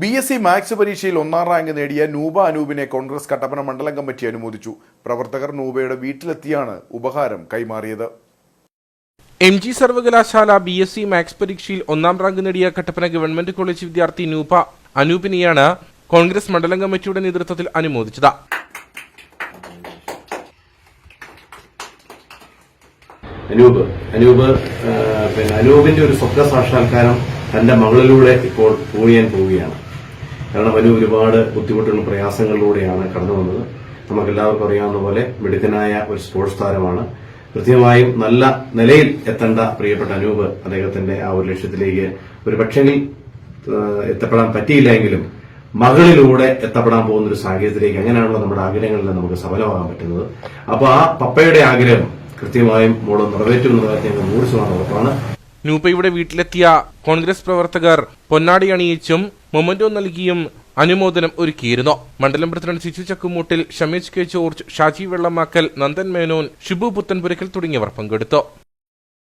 B S C maths പരീക്ഷയിൽ ഒന്നാം rank നേടിയ നൂബ അനൂപിനെ കോൺഗ്രസ് കട്ടപ്പന മണ്ഡലം കമ്മിറ്റി അനുമോദിച്ചു. പ്രവർത്തകർ നൂബയുടെ വീട്ടിലെത്തിയാണ് ഉപഹാരം കൈമാറിയത്. എം ജി സർവകലാശാല ബി എസ് സി മാത്സ് പരീക്ഷയിൽ ഒന്നാം റാങ്ക് നേടിയ കട്ടപ്പന ഗവൺമെന്റ് കോളേജ് വിദ്യാർത്ഥി നൂപ അനൂപിനെയാണ് കോൺഗ്രസ് മണ്ഡലം കമ്മിറ്റിയുടെ നേതൃത്വത്തിൽ അനുമോദിച്ചത്. അനൂപ് അനൂപ് പിന്നെ അനൂപിന്റെ ഒരു സ്വപ്ന സാക്ഷാത്കാരം തന്റെ മകളിലൂടെ ഇപ്പോൾ പൂണിയാൻ പോവുകയാണ്. കാരണം അവന് ഒരുപാട് ബുദ്ധിമുട്ടുകളും പ്രയാസങ്ങളിലൂടെയാണ് കടന്നു വന്നത്. നമുക്കെല്ലാവർക്കും അറിയാവുന്ന പോലെ മിടുക്കനായ ഒരു സ്പോർട്സ് താരമാണ്. കൃത്യമായും നല്ല നിലയിൽ എത്തേണ്ട പ്രിയപ്പെട്ട അനൂപ് അദ്ദേഹത്തിന്റെ ആ ഒരു ലക്ഷ്യത്തിലേക്ക് ഒരു പക്ഷെങ്കിൽ എത്തപ്പെടാൻ പറ്റിയില്ലെങ്കിലും മകളിലൂടെ എത്തപ്പെടാൻ പോകുന്ന ഒരു സാഹചര്യത്തിലേക്ക് അങ്ങനെയാണല്ലോ നമ്മുടെ ആഗ്രഹങ്ങളിൽ നമുക്ക് സഫലമാകാൻ പറ്റുന്നത്. അപ്പോൾ ആ പപ്പയുടെ ആഗ്രഹം കൃത്യമായും മോൾ നിറവേറ്റുമെന്നുള്ള ഞങ്ങൾ നൂറ് ശതമാനം ഉറപ്പാണ്. നൂപയുടെ വീട്ടിലെത്തിയ കോൺഗ്രസ് പ്രവർത്തകർ പൊന്നാടി അണിയിച്ചും മൊമന്റോ നൽകിയും അനുമോദനം ഒരുക്കിയിരുന്നു. മണ്ഡലം പ്രസിഡന്റ് ശിശു ചക്കുമൂട്ടിൽ ഷമീജ് കെ ജോർജ് ഷാജി വെള്ളമാക്കൽ നന്ദൻ മേനോൻ ഷിബു പുത്തൻപുരക്കൽ തുടങ്ങിയവർ പങ്കെടുത്തു.